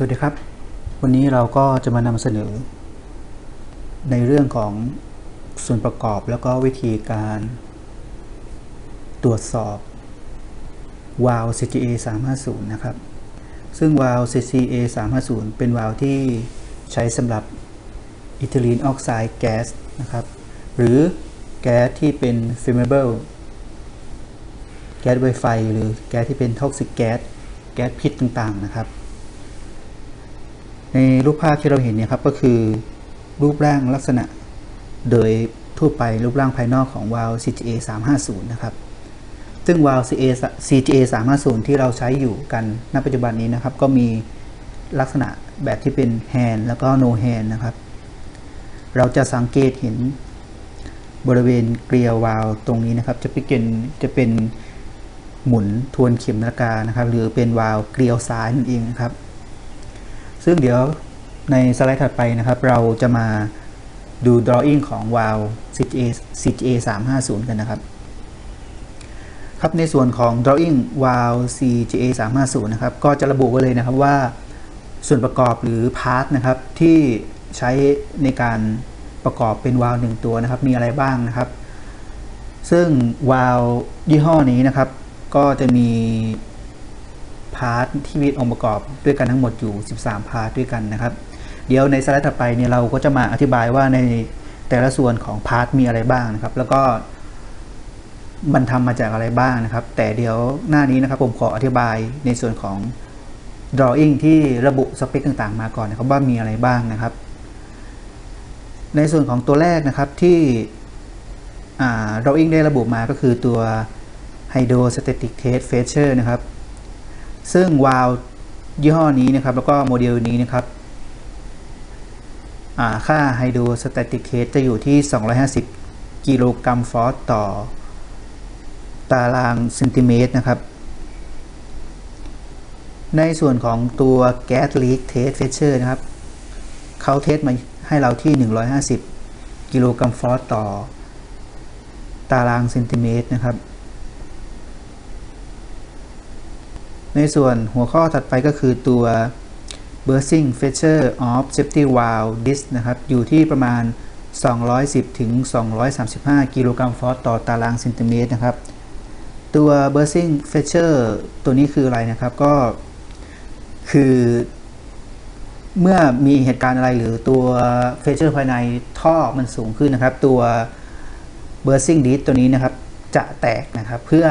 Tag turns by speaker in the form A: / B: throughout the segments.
A: สวัสดีครับ วันนี้เราก็จะมานำเสนอ ในเรื่องของส่วนประกอบแล้วก็วิธีการ ตรวจสอบ วาล์ว CGA 350 นะครับ ซึ่งวาล์ว CGA 350 เป็นวาล์วที่ใช้สำหรับอิทิลีนออกไซด์แก๊สนะครับ หรือแก๊สที่เป็น flammable แก๊สไวไฟหรือแก๊สที่เป็นท็อกซิกแก๊สแก๊สพิษต่างๆนะครับ ในรูปภาพที่เราเห็นเนี่ยครับก็คือรูปร่างลักษณะ โดยทั่วไปรูปร่างภายนอกของวาล์ว CGA 350 นะครับ ซึ่งวาล์ว CGA 350 ที่เราใช้อยู่กันณปัจจุบันนี้นะครับ ก็มีลักษณะแบบที่เป็นแฮนด์แล้วก็ no hand นะครับ เราจะสังเกตเห็นบริเวณเกลียววาล์วตรงนี้นะครับ จะเป็นจะเป็นหมุนทวนเข็มนาฬิกานะครับ หรือเป็นวาล์วเกลียวซ้ายนั่นเองนะครับ ซึ่งเดี๋ยวในสไลด์ถัดไปนะครับ เราจะมาดู drawing ของวาล์ว CGA CGA 350 กันนะครับ ครับในส่วนของ drawing วาล์ว CGA 350 นะครับ ก็จะระบุไว้เลยนะครับว่าส่วนประกอบหรือพาร์ทนะครับ ที่ใช้ในการประกอบเป็นวาล์วหนึ่งตัวนะครับ มีอะไรบ้างนะครับ ซึ่งวาล์วยี่ห้อนี้นะครับ ก็จะมี พาร์ทที่มีองค์ประกอบด้วยกันทั้งหมดอยู่ 13 พาร์ทด้วยกันนะครับ เดี๋ยวในสไลด์ถัดไปเนี่ยเราก็จะมาอธิบายว่าในแต่ละส่วนของพาร์ทมีอะไรบ้างนะครับ แล้วก็มันทำมาจากอะไรบ้างนะครับ แต่เดี๋ยวหน้านี้นะครับผมขออธิบายในส่วนของ drawing ที่ระบุสเปคต่างๆ มาก่อนนะครับว่ามีอะไรบ้างนะครับ ในส่วนของตัวแรกนะครับที่ drawing ได้ระบุมาก็คือตัว hydrostatic test feature นะครับ ซึ่งวาล์วยี่ห้อนี้นะครับ แล้วก็โมเดลนี้นะครับค่า hydrostatic test จะอยู่ที่ 250 กิโลกรัมฟอสต่อ ตารางเซนติเมตรนะครับ ในส่วนของตัว gas leak test feature นะครับ เขาเทสมาให้เราที่ 150 กิโลกรัมฟอสต่อ ตารางเซนติเมตรนะครับ ในส่วนหัวข้อถัดไปก็คือตัว bursting feature of safety valve disc นะครับ อยู่ที่ประมาณ 210 ถึง 235 กิโลกรัมฟอสต่อตารางเซนติเมตรนะครับ ตัว bursting feature ตัวนี้คืออะไรนะครับ ก็คือเมื่อมีเหตุการณ์อะไรหรือตัวเฟเจอร์ภายในท่อมันสูงขึ้นนะครับ ตัว bursting disc ตัวนี้นะครับ จะแตกนะครับ เพื่อ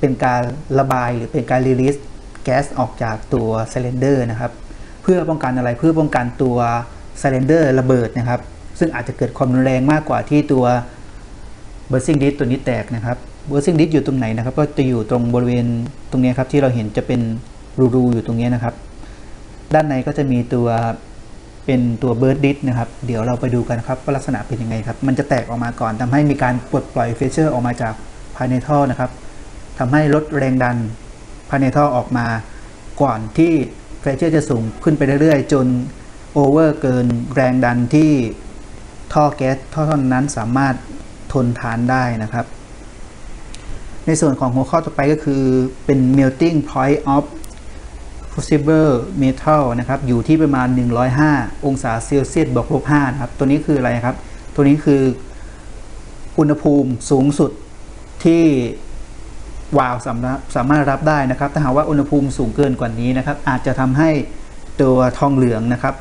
A: เป็นการระบายหรือเป็นการรีลิสแก๊สออกจากตัวไซเลนเดอร์นะครับ เพื่อป้องกันอะไรเพื่อป้องกันตัวไซเลนเดอร์ระเบิดนะครับ ซึ่งอาจจะเกิดความรุนแรงมากกว่าที่ตัว bursting disc ตัวนี้แตกนะครับ bursting disc อยู่ตรงไหนนะครับ ก็จะอยู่ตรงบริเวณตรงนี้ครับที่เราเห็นจะเป็นรูๆอยู่ตรงนี้นะครับ ด้านในก็จะมีตัวเป็นตัวเบิร์ดดิสนะครับ เดี๋ยวเราไปดูกันครับว่าลักษณะเป็นยังไงครับ มันจะแตกออกมาก่อนทำให้มีการปลดปล่อยเฟเชอร์ออกมาจากภายในท่อนะครับ ทำให้ลดแรงดันภายในท่อออกมาก่อนที่เฟเชอร์จะสูงขึ้นไปเรื่อยๆ จนโอเวอร์เกินแรงดันที่ท่อแก๊สท่อท่อนนั้นสามารถทนทานได้นะครับ ในส่วนของหัวข้อต่อไปก็คือเป็น melting point of crucible metal นะครับ อยู่ที่ประมาณ 105 องศาเซลเซียสบวกลบ5นะครับ ตัวนี้คืออะไรครับ ตัวนี้คืออุณหภูมิสูงสุดที่ วาล์วสามารถสามารถรับได้นะครับ ถ้าหากว่าอุณหภูมิสูงเกินกว่านี้นะครับ อาจจะทำให้ตัวทองเหลืองนะครับ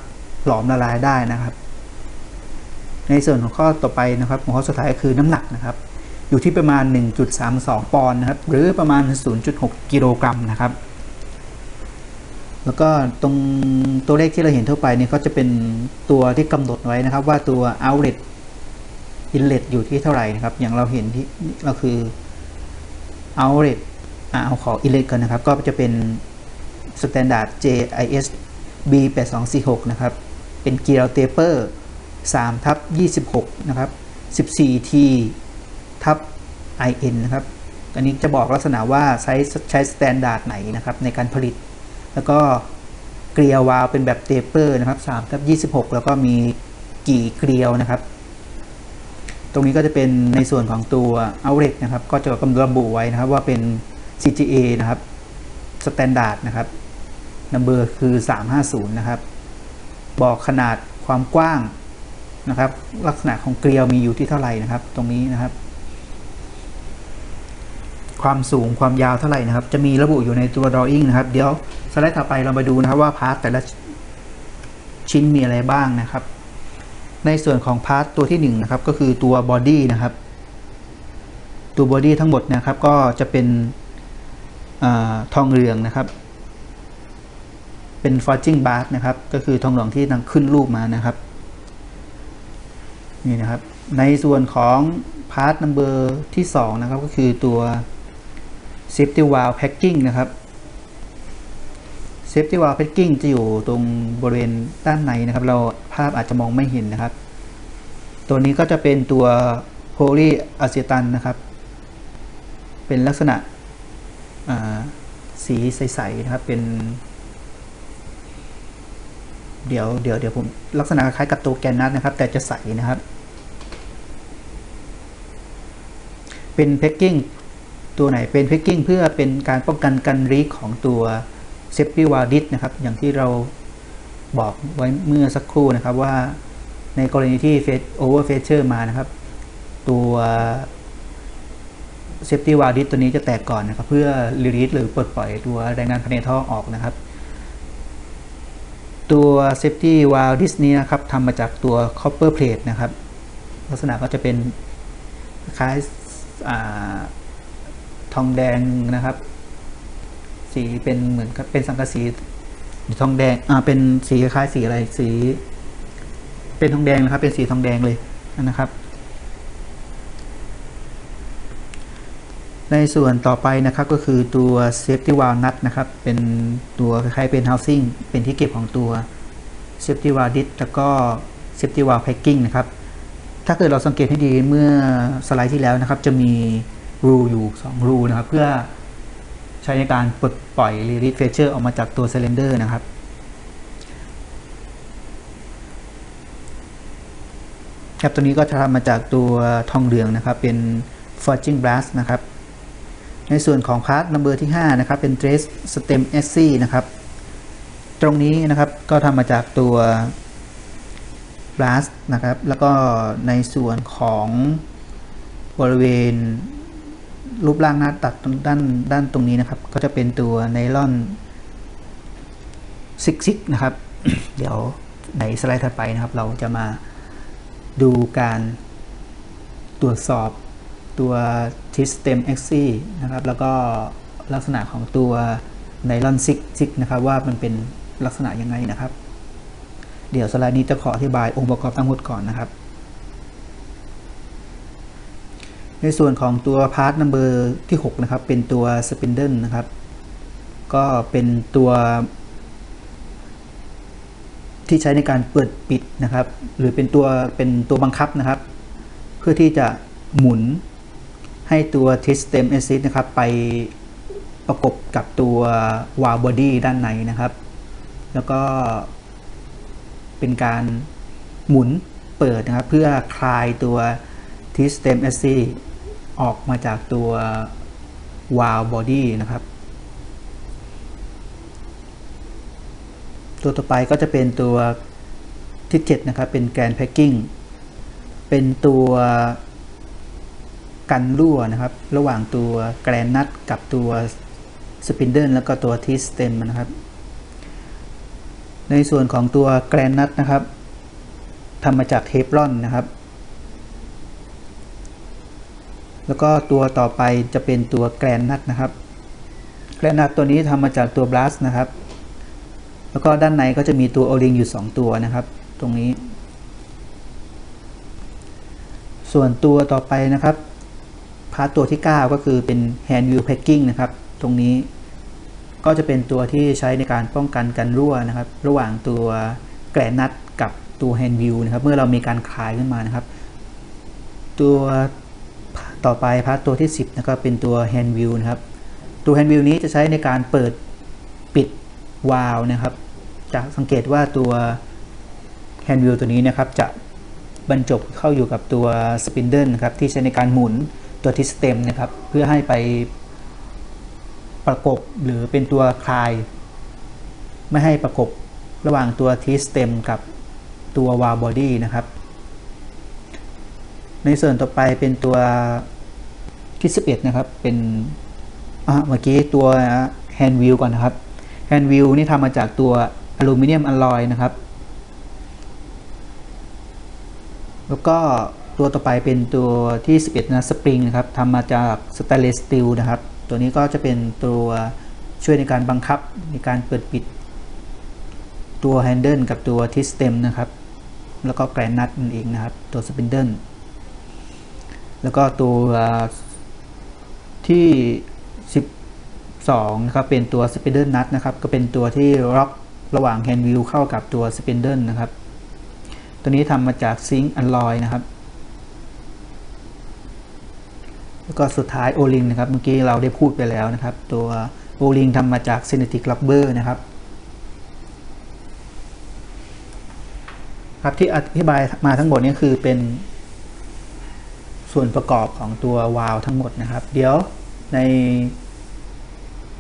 A: หลอมละลายได้นะครับ ในส่วนของข้อต่อไปนะครับของข้อสุดท้ายคือน้ำหนักนะครับ อยู่ที่ประมาณ 1.32 ปอนด์นะครับ หรือประมาณ 0.6 กิโลกรัมนะครับ แล้วก็ตรงตัวเลขที่เราเห็นทั่วไปเนี่ยก็จะเป็นตัวที่กำหนดไว้นะครับ ว่าตัว outlet inlet อยู่ที่เท่าไหร่นะครับ อย่างเราเห็นที่เราคือ outlet เอาขอ inlet กันนะครับ ก็จะเป็น standard JIS B8246 นะครับ เป็น gear taper 3ทับ26 นะครับ 14T ทับ IN นะครับ อันนี้จะบอกลักษณะว่าใช้ใช้ standard ไหนนะครับในการผลิต แล้วก็เกลียววาลเป็นแบบเตเปอร์นะครับ3ทับ26 แล้วก็มีกี่เกลียวนะครับ ตรงนี้ก็จะเป็นในส่วนของตัว outlet นะครับ ก็จะกำหนดระบุไว้นะครับว่าเป็น CGA นะครับ standard นะครับ number คือ 350 นะครับ บอกขนาดความกว้างนะครับ ลักษณะของเกลียวมีอยู่ที่เท่าไหร่นะครับ ตรงนี้นะครับ ความสูงความยาวเท่าไหร่นะครับ จะมีระบุอยู่ในตัว drawing นะครับ เดี๋ยวสไลด์ต่อไปเรามาดูนะครับว่าพาร์ทแต่ละชิ้นมีอะไรบ้างนะครับ ในส่วนของพาร์ทตัวที่1นนะครับก็คือตัว body นะครับ ตัว body ทั้งหมดนะครับก็จะเป็นอทองเหลืองนะครับ เป็น forging bar นะครับ ก็คือทองเหลืองที่นังขึ้นรูปมานะครับนี่นะครับ ในส่วนของพาร์ท number ที่ 2 นะครับ ก็คือตัว safety valve packing นะครับ safety valve packing จะอยู่ตรงบริเวณด้านในนะครับ เราภาพอาจจะมองไม่เห็นนะครับ ตัวนี้ก็จะเป็นตัว poly acetan นะครับ เป็นลักษณะสีใสๆนะครับเป็น เดี๋ยวเดี๋ยวเดี๋ยวผมลักษณะคล้ายกับตัวแกนนัทนะครับ แต่จะใสนะครับ เป็นแพ็กกิ้งตัวไหนเป็นแพ็กกิ้งเพื่อเป็นการป้องกันการรีของตัว เซฟตี้วาดิสนะครับ อย่างที่เราบอกไว้เมื่อสักครู่นะครับว่าในกรณีที่เฟสโอเวอร์เฟเชอร์มานะครับ ตัวเซฟตี้วาดิสตัวนี้จะแตกก่อนนะครับ เพื่อรีลีสหรือปลดปล่อยตัวแรงดันภายในท่อออกนะครับ ตัว Safety Valve Disc นี้นะครับทำมาจากตัว Copper Plate นะครับ ลักษณะก็จะเป็นคล้ายทองแดงนะครับ สีเป็นเหมือนกับเป็นสังกะสีทองแดงอ่าเป็นสีคล้ายสีอะไรสี เป็นทองแดงนะครับ เป็นสีทองแดงเลยนะครับ ในส่วนต่อไปนะครับก็คือตัว safety valve nut นะครับ เป็นตัวคล้ายๆเป็น housing เป็นที่เก็บของตัว safety valve disc แล้วก็ safety valve packing นะครับ ถ้าเกิดเราสังเกตให้ดีเมื่อสไลด์ที่แล้วนะครับ จะมีรูอยู่2รูนะครับ เพื่อ ช้ในการปลดปล่อย release feature ออกมาจากตัว cylinder นะครับครับตัวนี้ก็จะทำมาจากตัวทองเหลืองนะครับ เป็น forging brass นะครับ ในส่วนของพาร์ท number ที่ 5 นะครับ เป็น dress stem SC นะครับ ตรงนี้นะครับก็ทำมาจากตัว brass นะครับ แล้วก็ในส่วนของบริเวณ รูปร่างหน้าตัดด้านด้านตรงนี้นะครับ ก็จะเป็นตัวไนลอนซิกซิกนะครับ เดี๋ยวในสไลด์ถัดไปนะครับ เราจะมาดูการตรวจสอบตัวทิสเต็ม XC นะครับ แล้วก็ลักษณะของตัวไนลอนซิกซิกนะครับ ว่ามันเป็นลักษณะยังไงนะครับ เดี๋ยวสไลด์นี้จะขออธิบายองค์ประกอบทั้งหมดก่อนนะครับ ในส่วนของตัวพาร์ทนัมเบอร์ที่ 6 นะครับ เป็นตัวสปินเดิลนะครับ ก็เป็นตัว ที่ใช้ในการเปิดปิดนะครับ หรือเป็นตัวเป็นตัวบังคับนะครับ เพื่อที่จะหมุนให้ตัว t i s t e m assist นะครับ ไปประกบกับตัว wall body ด้านในนะครับ แล้วก็เป็นการหมุนเปิดนะครับ เพื่อคลายตัว t i s t e m assist ออกมาจากตัว wall body นะครับ ตัวต่อไปก็จะเป็นตัวที่ 7 นะครับ เป็นแกนแพ็กกิ้งเป็นตัวกันรั่วนะครับ ระหว่างตัวแกรนนัทกับตัวสปินเดิลแล้วก็ตัวทีสเต็มนะครับ ในส่วนของตัวแกรนนัทนะครับทำมาจากเทฟลอนนะครับ แล้วก็ตัวต่อไปจะเป็นตัวแกรนนัทนะครับ แกรนนัทตัวนี้ทำมาจากตัวบลัสนะครับ แล้วก็ด้านในก็จะมีตัวโอลิงอยู่ 2 ตัวนะครับ ตรงนี้ ส่วนตัวต่อไปนะครับพาร์ตตัวที่ 9 ก็คือเป็น hand wheel packing นะครับ ตรงนี้ก็จะเป็นตัวที่ใช้ในการป้องกันการรั่วนะครับ ระหว่างตัวแกรนนัทกับตัว hand wheel นะครับ เมื่อเรามีการคลายขึ้นมานะครับ ตัว ต่อไปพาร์ตตัวที่ 10นะครับเป็นตัว hand wheel นะครับ ตัว hand wheel นี้จะใช้ในการเปิดปิดวาล์วนะครับ จะสังเกตว่าตัว hand wheel ตัวนี้นะครับ จะบรรจบเข้าอยู่กับตัวสปินเดิลนะครับ ที่ใช้ในการหมุนตัวทิสเต็มนะครับ เพื่อให้ไปประกบหรือเป็นตัวคลาย ไม่ให้ประกบระหว่างตัวทีสเต็มกับตัววาลบอดี้นะครับ ในส่วนต่อไปเป็นตัวที่11นะครับ เป็นเมื่อกี้ตัวแฮนด์วิวก่อนนะครับแฮนด์วิวนี่ทำมาจากตัวอลูมิเนียมอลลอยนะครับ แล้วก็ตัวต่อไปเป็นตัวที่ 11 นะสปริงนะครับทำมาจากสแตนเลสสตีลนะครับ ตัวนี้ก็จะเป็นตัวช่วยในการบังคับในการเปิดปิด ตัวแฮนเดิลกับตัวทิสเต็มนะครับ แล้วก็แกรนนัทนั่นเองนะครับ ตัวสปินเดิล แล้วก็ตัวที่ 12นะครับเป็นตัวสปินเดิลนัทนะครับ ก็เป็นตัวที่ล็อกระหว่างแฮนด์วิวเข้ากับตัวสปินเดิลนะครับ ตัวนี้ทำมาจากซิงค์อัลลอยนะครับ แล้วก็สุดท้ายโอลิงนะครับ เมื่อกี้เราได้พูดไปแล้วนะครับ ตัวโอลิงทำมาจากซินเนติกลับเบอร์นะครับครับที่อธิบายมาทั้งหมดนี้คือเป็น ส่วนประกอบของตัววาล์วทั้งหมดนะครับ เดี๋ยวใน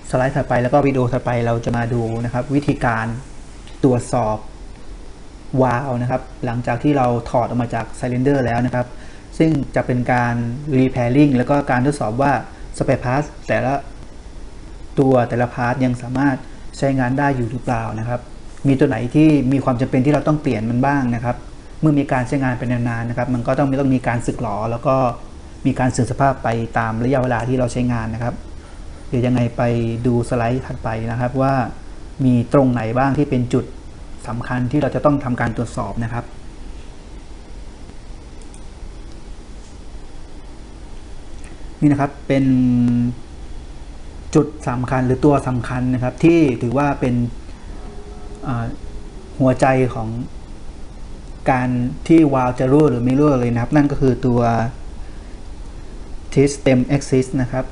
A: สไลด์ถัดไปแล้วก็วิดีโอถัดไปเราจะมาดูนะครับ วิธีการตรวจสอบวาล์วนะครับ หลังจากที่เราถอดออกมาจากไซเลนเดอร์แล้วนะครับ ซึ่งจะเป็นการรีแพร์ลิงแล้วก็การทดสอบว่าสเปรพาร์ทแต่ละตัวแต่ละพาร์ทยังสามารถใช้งานได้อยู่หรือเปล่านะครับ มีตัวไหนที่มีความจำเป็นที่เราต้องเปลี่ยนมันบ้างนะครับ เมื่อมีการใช้งานเป็นนานๆนะครับ มันก็ต้องมีต้องมีการสึกหรอแล้วก็มีการเสื่อมสภาพไปตามระยะเวลาที่เราใช้งานนะครับ เดี๋ยวยังไงไปดูสไลด์ถัดไปนะครับว่ามีตรงไหนบ้างที่เป็นจุดสำคัญที่เราจะต้องทำการตรวจสอบนะครับนี่นะครับเป็นจุดสำคัญหรือตัวสำคัญนะครับที่ถือว่าเป็นหัวใจของ การที่วาล์วจะรั่วหรือไม่รั่วเลยนะครับ นั่นก็คือตัว t i stem axis นะครับ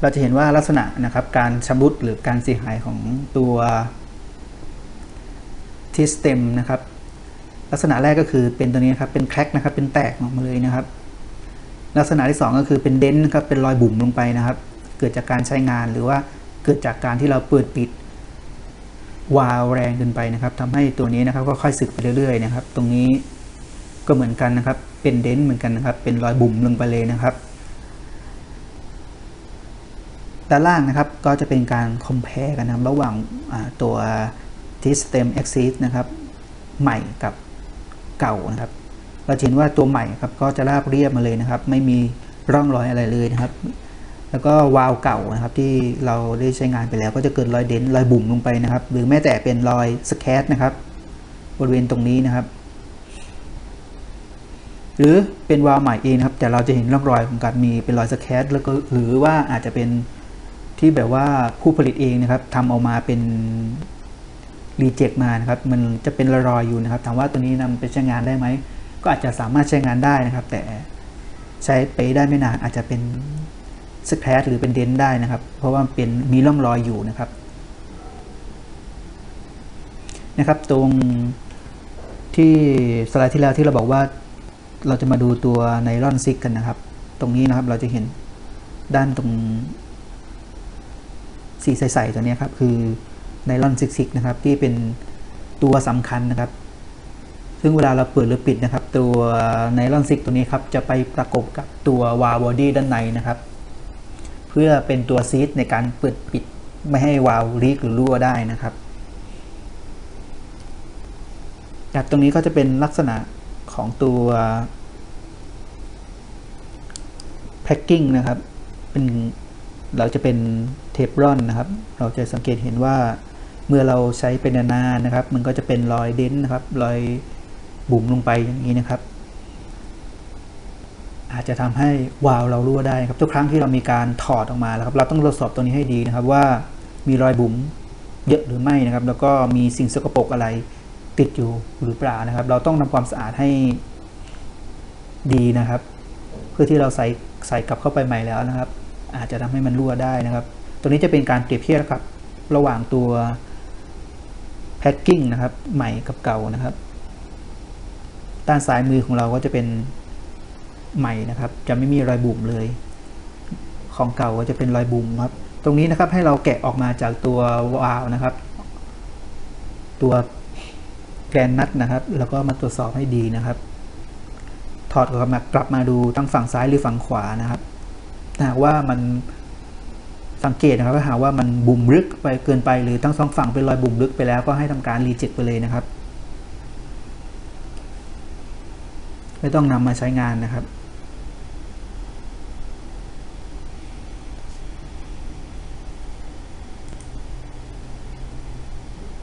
A: เราจะเห็นว่าลักษณะนะครับการชำรุดหรือการเสียหายของตัว t i stem นะครับ ลักษณะแรกก็คือเป็นตัวนี้นะครับเป็นแคร็กนะครับเป็นแตกออกมาเลยนะครับ ลักษณะที่ 2 ก็คือเป็นเดนนะครับเป็นรอยบุ๋มลงไปนะครับ เกิดจากการใช้งานหรือว่าเกิดจากการที่เราเปิดปิด วาลแรงเกินไปนะครับทำให้ตัวนี้นะครับก็ค่อยสึกไปเรื่อยๆนะครับ ตรงนี้ก็เหมือนกันนะครับ เป็นเดนเหมือนกันนะครับ เป็นรอยบุ๋มลงไปเลยนะครับด้านล่างนะครับก็จะเป็นการคอมเพลกันนะระหว่างตัวที่สเต็ม axis นะครับ ใหม่กับเก่านะครับ เราเห็นว่าตัวใหม่ครับก็จะราบเรียบมาเลยนะครับ ไม่มีร่องรอยอะไรเลยนะครับ แล้วก็วาล์วเก่านะครับที่เราได้ใช้งานไปแล้วก็จะเกิดรอยเด่นรอยบุ๋มลงไปนะครับ หรือแม้แต่เป็นรอยสแคตนะครับ บริเวณตรงนี้นะครับ หรือเป็นวาล์วใหม่เองนะครับ แต่เราจะเห็นร่องรอยของการมีเป็นรอยสแคตแล้วก็หรือว่าอาจจะเป็นที่แบบว่าผู้ผลิตเองนะครับทำออกมาเป็นรีเจ็คมานะครับมันจะเป็นรอยอยู่นะครับถามว่าตัวนี้นำไปใช้งานได้ไหมก็อาจจะสามารถใช้งานได้นะครับ แต่ใช้ไปได้ไม่นานอาจจะเป็น สแครหรือเป็นเดนได้นะครับ เพราะว่าเป็นมีร่องรอยอยู่นะครับนะครับ ตรงที่สไลด์ที่แล้วที่เราบอกว่าเราจะมาดูตัวไนลอนซิกกันนะครับ ตรงนี้นะครับเราจะเห็นด้านตรงสีใสๆตัวนี้ครับ คือไนลอนซิกซิกนะครับ ที่เป็นตัวสำคัญนะครับ ซึ่งเวลาเราเปิดหรือปิดนะครับ ตัวไนลอนซิกตัวนี้ครับ จะไปประกบกับตัววาล์วบอดี้ด้านในนะครับ เพื่อเป็นตัวซีดในการเปิดปิดไม่ให้วาล์วลีกหรือรั่วได้นะครับจากตรงนี้ก็จะเป็นลักษณะของตัวแพ็กกิ้งนะครับเป็นเราจะเป็นเทปรอนนะครับ เราจะสังเกตเห็นว่าเมื่อเราใช้เป็นนานๆนะครับ มันก็จะเป็นรอยเด้นนะครับ รอยบุ๋มลงไปอย่างนี้นะครับ อาจจะทำให้วาล์วเรารั่วได้ครับทุกครั้งที่เรามีการถอดออกมาแล้วครับเราต้องตรวจสอบตัวนี้ให้ดีนะครับว่ามีรอยบุ๋มเยอะหรือไม่นะครับ แล้วก็มีสิ่งสกปรกอะไรติดอยู่หรือเปล่านะครับ เราต้องทำความสะอาดให้ดีนะครับ เพื่อที่เราใส่ใส่กลับเข้าไปใหม่แล้วนะครับ อาจจะทำให้มันรั่วได้นะครับ ตัวนี้จะเป็นการเปรียบเทียบครับระหว่างตัวแพ็กกิ้งนะครับใหม่กับเก่านะครับ ด้านซ้ายมือของเราก็จะเป็น ใหม่นะครับ จะไม่มีรอยบุ๋มเลย ของเก่าก็จะเป็นรอยบุ๋มครับ ตรงนี้นะครับให้เราแกะออกมาจากตัววาล์วนะครับ ตัวแกนนัดนะครับ แล้วก็มาตรวจสอบให้ดีนะครับ ถอดออกมากลับมาดูทั้งฝั่งซ้ายหรือฝั่งขวานะครับหากว่ามันสังเกตนะครับถ้าหากว่ามันบุ่มลึกไปเกินไปหรือทั้งสองฝั่งเป็นรอยบุ่มลึกไปแล้วก็ให้ทำการรีเจ็คไปเลยนะครับ ไม่ต้องนำมาใช้งานนะครับ